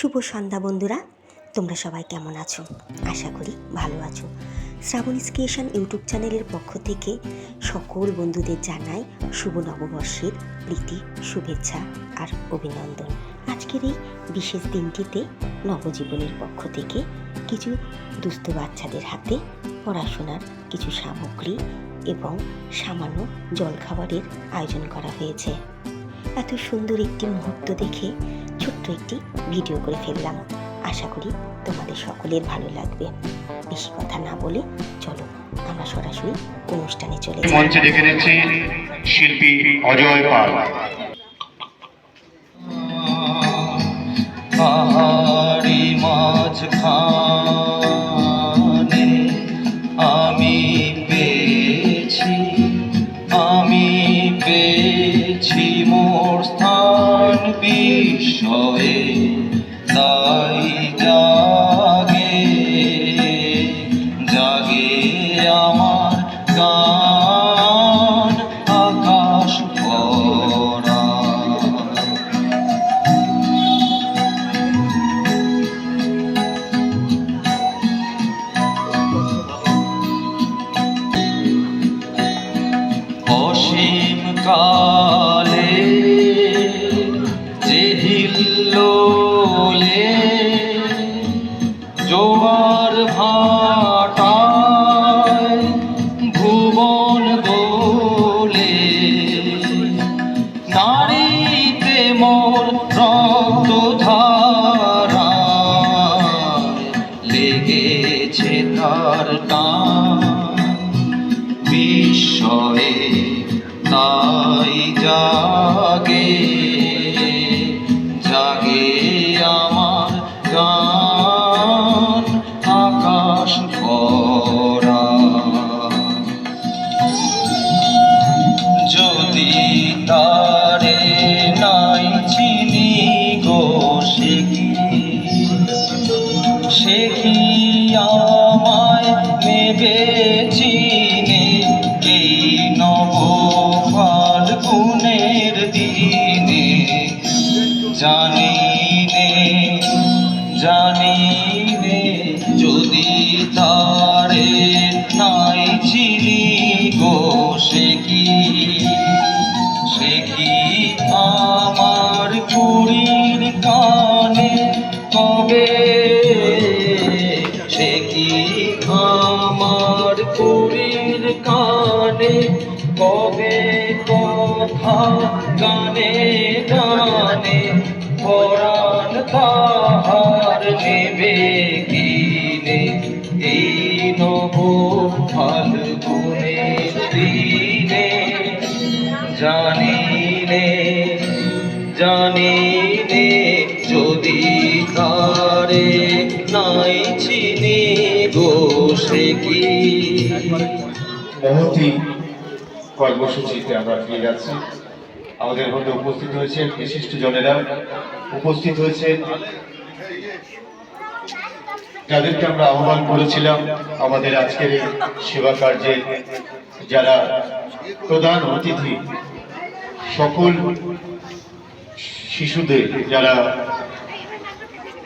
শুভ সন্ধ্যা বন্ধুরা। তোমরা সবাই কেমন আছো? আশা করি ভালো আছো। শ্রাবণী ক্রিয়েশন ইউটিউব চ্যানেলের পক্ষ থেকে সকল বন্ধুদের জানাই শুভ নববর্ষের প্রীতি, শুভেচ্ছা আর অভিনন্দন। আজকের এই বিশেষ দিনটিতে নবজীবনের পক্ষ থেকে কিছু দুস্থ বাচ্চাদের হাতে পড়াশোনার কিছু সামগ্রী এবং সামান্য জলখাবারের আয়োজন করা হয়েছে। এত সুন্দর একটি মুহূর্ত দেখে ছোট্ট একটি ভিডিও করে ফেললাম। আশা করি তোমাদের সকলের ভালো লাগবে। বেশি কথা না বলে চলো আমরা সরাসরি অনুষ্ঠানে চলে যাই। মঞ্চে ডেকে নিচ্ছি শিল্পী অজয় পাল। পাহাড়ি মাঝখানে আমি পেয়েছি আমি পেয়েছি মোর স্থান। বিস্ময়ে তাই জাগে জাগে আমার গান আকাশ অসীম কালে লেগেছে তার বিস্ময়ে তাই জাগে জাগে আমার গান আকাশ ভরা। যদি তারে নাই চিনি গো সে সে কি আমায় নেবে কথা গানে গানে পরাণ তাহার নেবে কিনে। এই নব ফাল্গুনের দিনে। জানি নে জানি যদি তারে নাই চিনি গো সে কি? মহতি কর্মসূচিতে আমরা ফিরে যাচ্ছি। আমাদের মধ্যে উপস্থিত হয়েছেন বিশিষ্ট জনেরা। উপস্থিত হয়েছেন যাদেরকে আমরা আহ্বান করেছিলাম আমাদের আজকের সেবা কার্যে, যারা প্রধান অতিথি, সকল শিশুদের, যারা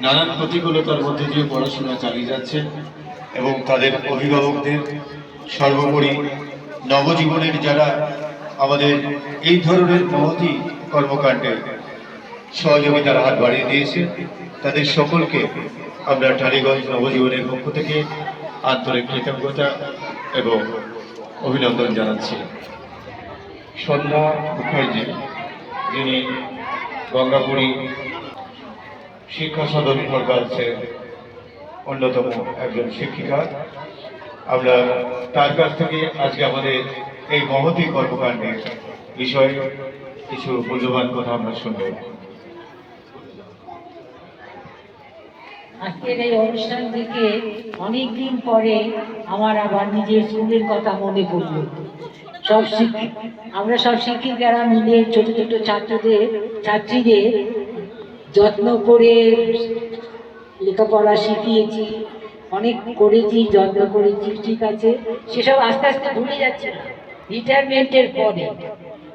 নানান প্রতিকূলতার মধ্যে দিয়ে পড়াশোনা চালিয়ে যাচ্ছেন এবং তাদের অভিভাবকদের সর্বোপরি নবজীবনের যারা আমাদের এই ধরনের মহতি কর্মকাণ্ডে সহযোগিতার হাত বাড়িয়ে দিয়েছে, তাদের সকলকে আমরা টালিগঞ্জ নবজীবনের পক্ষ থেকে আন্তরিক কৃতজ্ঞতা এবং অভিনন্দন জানাচ্ছি। সন্ধ্যা মুখার্জি, যিনি গঙ্গাপুরী শিক্ষা সদন গার্লসের অন্যতম একজন শিক্ষিকা আমরা তার কাছ থেকে আজকে আমাদের এই মহতি কর্মকাণ্ডের বিষয়ে কিছু মূল্যবান কথা আমরা শুনব। আজকের এই অনুষ্ঠান থেকে অনেক দিন পরে আমার আবার নিজের স্কুলের কথা মনে পড়ল। সব শিক্ষক আমরা সব শিক্ষিকারা মিলে ছোট ছোট ছাত্রদের, ছাত্রীদের যত্ন করে লেখাপড়া শিখিয়েছি। অনেক করেছি যত্ন করেছি ঠিক আছে। সেসব আস্তে আস্তে ভুলে যাচ্ছে না। রিটায়ারমেন্টের পরে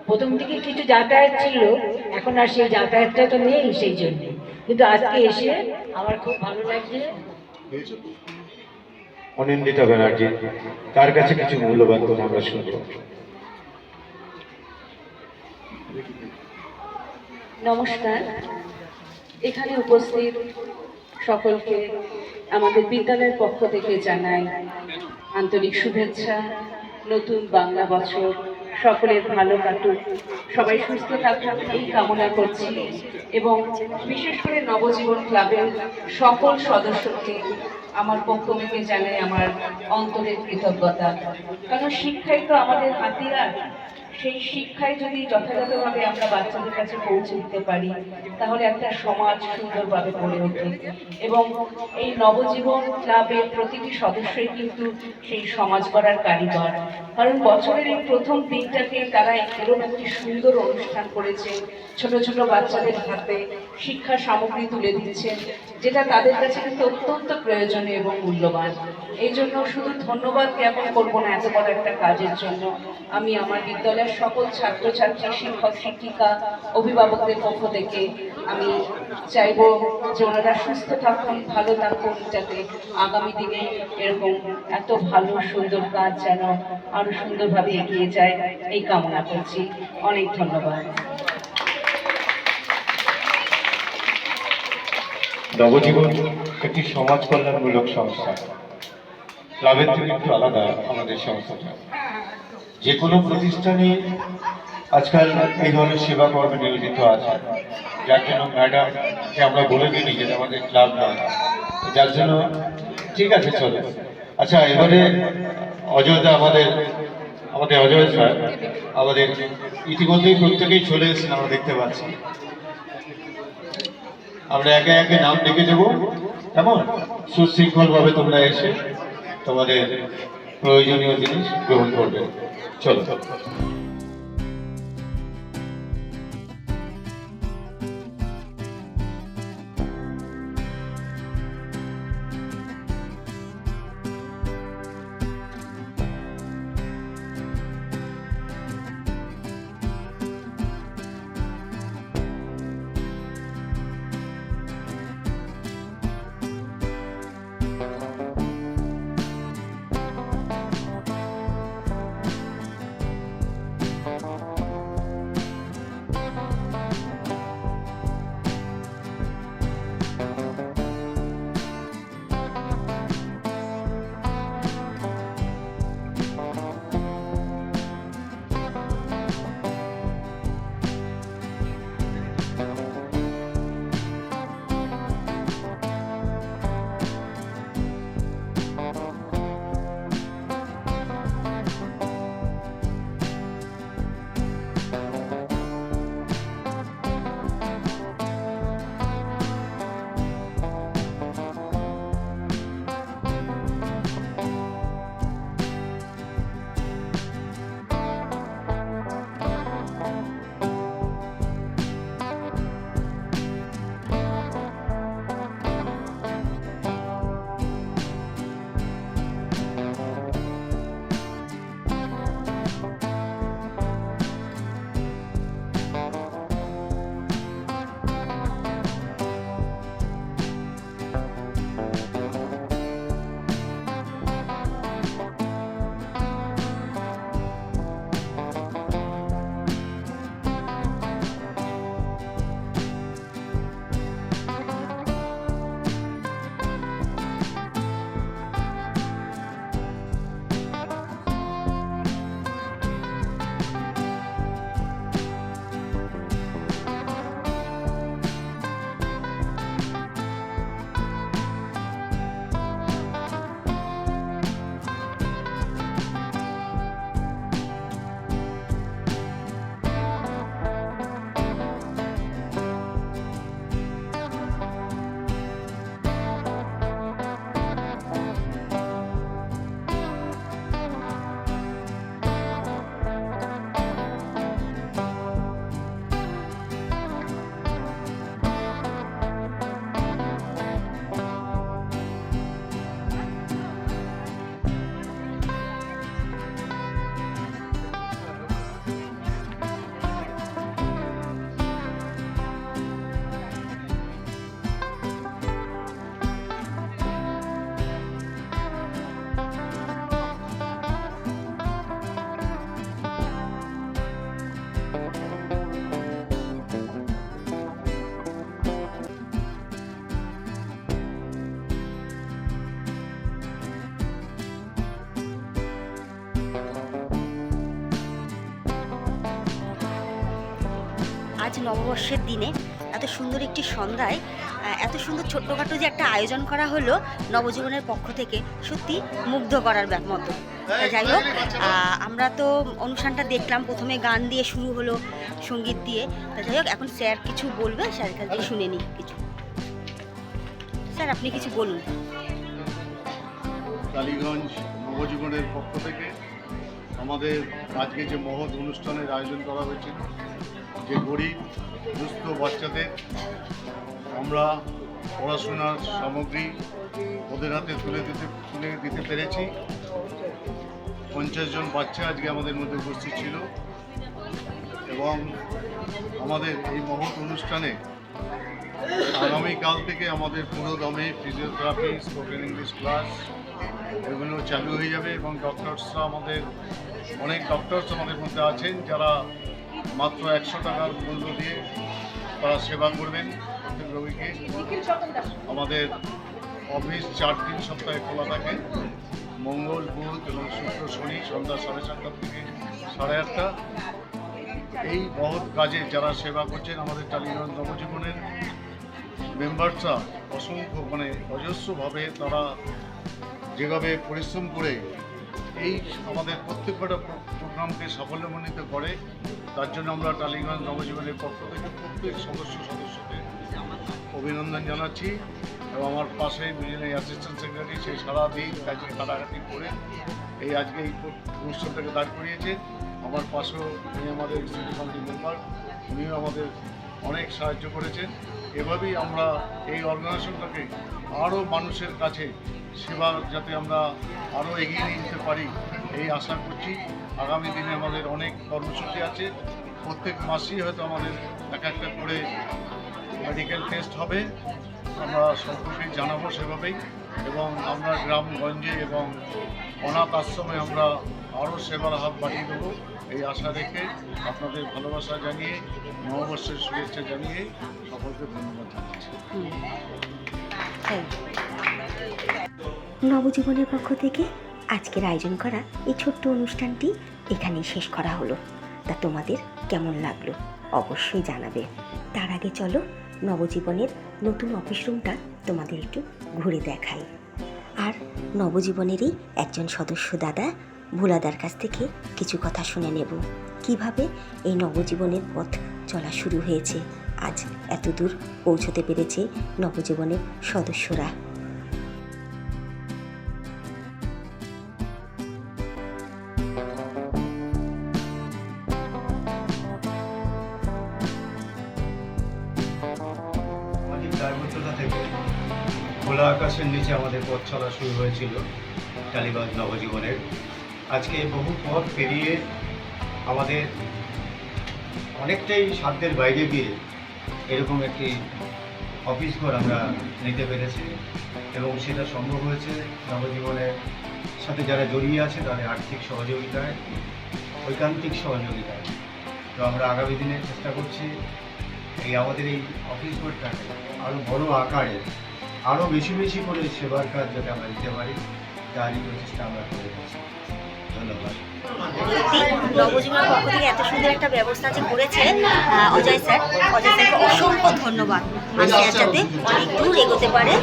প্রথম দিকে কিছু যাতায়াত ছিল এখন আর সেই যাতায়াতটা তো নেই সেই জন্য। কিন্তু আজকে এসে আমার খুব ভালো লাগছে। অনিন্দিতা ব্যানার্জি তার কাছে কিছু মূল্যবান কথা আমরা শুনব? নমস্কার। এখানে উপস্থিত সকলকে আমাদের বিদ্যালয়ের পক্ষ থেকে জানাই আন্তরিক শুভেচ্ছা, নতুন বাংলা বছর, সকলের ভালো কাটুক। সবাই সুস্থ থাকুক, এই কামনা করছি। এবং বিশেষ করে নবজীবন ক্লাবের সকল সদস্যকে আমার পক্ষ থেকে জানাই আমার অন্তরের কৃতজ্ঞতা। কারণ শিক্ষাই তো আমাদের হাতিয়ার। সেই শিক্ষায় যদি যথাযথভাবে আমরা বাচ্চাদের কাছে পৌঁছে দিতে পারি, তাহলে একটা সমাজ সুন্দরভাবে গড়ে ওঠে। এবং এই নবজীবন ক্লাবের প্রতিটি সদস্যই কিন্তু সেই সমাজ গড়ার কারিগর। কারণ বছরের এই প্রথম দিনটাকে তারা এরকম একটি সুন্দর অনুষ্ঠান করেছে, ছোট ছোট বাচ্চাদের হাতে শিক্ষা সামগ্রী তুলে দিচ্ছে, যেটা তাদের কাছে কিন্তু অত্যন্ত প্রয়োজনীয় এবং মূল্যবান। এই জন্য শুধু ধন্যবাদ জ্ঞাপন করব না এত বড় একটা কাজের জন্য। আমি আমার বিদ্যালয়ের সকল ছাত্রছাত্রী, শিক্ষক, শিক্ষিকা, অভিভাবকদের পক্ষ থেকে আমি চাইব যে ওনারা সুস্থ থাকুন, ভালো থাকুন, যাতে আগামী দিনে এরকম এত ভালো, সুন্দর কাজ যেন আরও সুন্দরভাবে এগিয়ে যায়, এই কামনা করছি। অনেক ধন্যবাদ। নবজীবন একটি সমাজ কল্যাণমূলক সংস্থা। ক্লাবের থেকে একটু আলাদা আমাদের সংস্থাটা। যে কোনো প্রতিষ্ঠানে আজকাল এই ধরনের সেবা কর্মে নিয়োজিত আছে। যার জন্য ম্যাডামকে আমরা বলে দিই যে আমাদের ক্লাব নয়। যার জন্য ঠিক আছে, চলো। আচ্ছা এবারে অযোধ্যা আমাদের আমাদের অজয় স্যার, আমাদের ইতিমধ্যেই প্রত্যেকেই চলে এসেছেন, আমরা দেখতে পাচ্ছি। আমরা একে একে নাম লিখে দেবো। কেমন? সুশৃঙ্খলভাবে তোমরা এসে তোমাদের প্রয়োজনীয় জিনিস গ্রহণ করবে। চলো। আজ নববর্ষের দিনে এত সুন্দর একটি সন্ধ্যায় এত সুন্দর ছোট্টখাটো যে একটা আয়োজন করা হলো নবজীবনের পক্ষ থেকে সত্যি মুগ্ধ করার মতো। যাই হোক আমরা তো অনুষ্ঠানটা দেখলাম প্রথমে গান দিয়ে শুরু হলো সংগীত দিয়ে। তা যাই হোক এখন স্যার কিছু বলবে? স্যারের কাছে শুনে নিই কিছু। স্যার আপনি কিছু বলুন। টালিগঞ্জ নবজীবনের পক্ষ থেকে আমাদের আজকে যে মহৎ অনুষ্ঠানের আয়োজন করা হয়েছে যে গরিব, দুস্থ বাচ্চাদের আমরা পড়াশোনার সামগ্রী ওদের হাতে তুলে দিতে তুলে দিতে পেরেছি। পঞ্চাশ জন বাচ্চা আজকে আমাদের মধ্যে উপস্থিত ছিল। এবং আমাদের এই মহৎ অনুষ্ঠানে আগামীকাল থেকে আমাদের পুরো দমে ফিজিওথেরাপি স্পোকেন ইংলিশ ক্লাস এগুলো চালু হয়ে যাবে এবং ডক্টরসরা আমাদের, অনেক ডক্টরস আমাদের মধ্যে আছেন যারা মাত্র একশো টাকার মূল্য দিয়ে তারা সেবা করবেন প্রত্যেক রোগীকে। আমাদের অফিস চার দিন সপ্তাহে খোলা থাকে। মঙ্গল বুধ এবং শুক্র শনি সন্ধ্যা সাড়ে সাতটা থেকে সাড়ে আটটা। এই মহৎ কাজে যারা সেবা করছেন আমাদের টালিগঞ্জ নবজীবনের মেম্বারসরা অসংখ্য মানে অজস্রভাবে তারা যেভাবে পরিশ্রম করে এই আমাদের প্রত্যেকটা প্রোগ্রামকে সাফল্যমণ্ডিত করে তার জন্য আমরা টালিগঞ্জ নবজীবনের পক্ষ থেকে প্রত্যেক সদস্য সদস্যকে অভিনন্দন জানাচ্ছি এবং আমার পাশে দুজনে অ্যাসিস্ট্যান্ট সেক্রেটারি সেই সারাদিন কাজে কাটাকাটি করে এই আজকে এই অনুষ্ঠানটাকে দাঁড় করিয়েছে। আমার পাশেও উনি আমাদের সিটি কমিটি মেম্বার উনিও আমাদের অনেক সাহায্য করেছেন। এভাবেই আমরা এই অর্গানাইজেশনটাকে আরও মানুষের কাছে সেবা যাতে আমরা আরও এগিয়ে নিয়ে পারি। এই আশা করছি আগামী দিনে আমাদের অনেক কর্মসূচি আছে। প্রত্যেক মাসেই হয়তো আমাদের এক একটা করে মেডিকেল টেস্ট হবে। আমরা সকলকে জানাব সেভাবেই। এবং আমরা গ্রামগঞ্জে এবং অনাথ আশ্রমে আমরা আরও সেবার হাত বাড়িয়ে দেবো। এই আশা রেখে আপনাদের ভালোবাসা জানিয়ে, নববর্ষের শুভেচ্ছা জানিয়ে সকলকে ধন্যবাদ জানাচ্ছি। নবজীবনের পক্ষ থেকে আজকের আয়োজন করা এই ছোট্ট অনুষ্ঠানটি এখানেই শেষ করা হলো। তা তোমাদের কেমন লাগল অবশ্যই জানাবে। তার আগে চলো নবজীবনের নতুন অফিস রুমটা তোমাদের একটু ঘুরে দেখাই। আর নবজীবনেরই একজন সদস্য দাদা ভোলাদার কাছ থেকে কিছু কথা শুনে নেব। কীভাবে এই নবজীবনের পথ চলা শুরু হয়েছে? আজ এত দূর পৌঁছতে পেরেছে নবজীবনের সদস্যরা। অনেক থেকে খোলা আকাশের নিচে আমাদের পথ চলা শুরু হয়েছিল টালিগঞ্জ নবজীবনের। আজকে বহু পথ পেরিয়ে আমাদের অনেকটাই সাধ্যের বাইরে গিয়ে এরকম একটি অফিস ঘর আমরা নিতে পেরেছি এবং সেটা সম্ভব হয়েছে নবজীবনের সাথে যারা জড়িয়ে আছে তাদের আর্থিক সহযোগিতায়, ঐকান্তিক সহযোগিতায়। তো আমরা আগামী দিনে চেষ্টা করছি এই আমাদের এই অফিস বোর্ডটাকে আরও বড় আকারে আরও বেশি বেশি করে সেবার কাজ যাতে আমরা দিতে পারি তারই প্রচেষ্টা আমরা করে যাচ্ছি। ধন্যবাদ। নবজীবনের পক্ষ থেকে এত সুন্দর একটা ব্যবস্থা যে করেছে অজয় স্যার। অজয় স্যারকে অসংখ্য ধন্যবাদ। যাতে অনেক দূর এগোতে পারে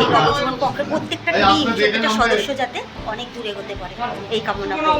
এই নবজীবন পক্ষের প্রত্যেকটা টিম প্রত্যেকটা সদস্য যাতে অনেক দূর এগোতে পারে। এই কামনা করি